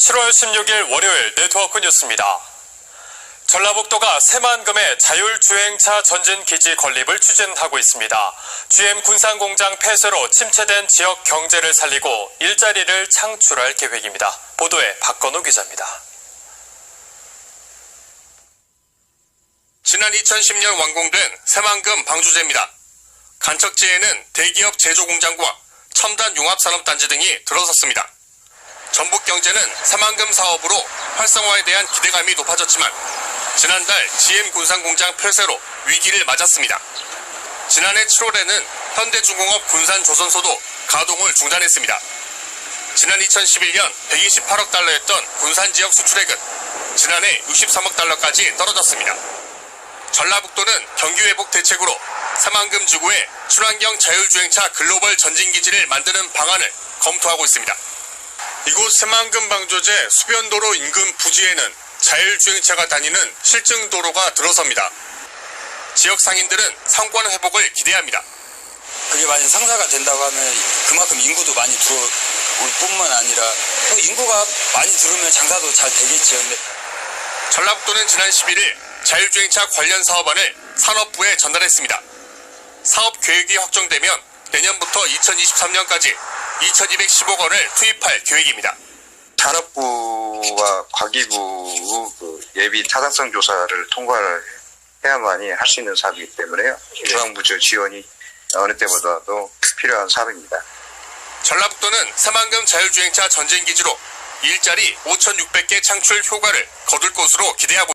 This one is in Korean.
7월 16일 월요일 네트워크 뉴스입니다. 전라북도가 새만금의 자율주행차 전진기지 건립을 추진하고 있습니다. GM 군산공장 폐쇄로 침체된 지역 경제를 살리고 일자리를 창출할 계획입니다. 보도에 박건우 기자입니다. 지난 2010년 완공된 새만금 방주제입니다. 간척지에는 대기업 제조공장과 첨단 융합산업단지 등이 들어섰습니다. 전북 경제는 새만금 사업으로 활성화에 대한 기대감이 높아졌지만 지난달 GM 군산공장 폐쇄로 위기를 맞았습니다. 지난해 7월에는 현대중공업 군산조선소도 가동을 중단했습니다. 지난 2011년 128억 달러였던 군산 지역 수출액은 지난해 63억 달러까지 떨어졌습니다. 전라북도는 경기 회복 대책으로 새만금 지구에 친환경 자율주행차 글로벌 전진기지를 만드는 방안을 검토하고 있습니다. 이곳 새만금 방조제 수변도로 인근 부지에는 자율주행차가 다니는 실증 도로가 들어섭니다. 지역 상인들은 상권 회복을 기대합니다. 그게 만약 상사가 된다고 하면 그만큼 인구도 많이 들어올 뿐만 아니라 또 인구가 많이 들어오면 장사도 잘 되겠죠. 근데 전라북도는 지난 11일 자율주행차 관련 사업안을 산업부에 전달했습니다. 사업 계획이 확정되면 내년부터 2023년까지 2210억 원을 투입할 계획입니다. 산업부와 과기부 그 예비 타당성 조사를 통과를 해야만이 할 수 있는 사업이기 때문에요. 중앙부처 지원이 어느 때보다도 필요한 사업입니다. 전라북도는 새만금 자율주행차 전진기지로 일자리 5,600개 창출 효과를 거둘 것으로 기대하고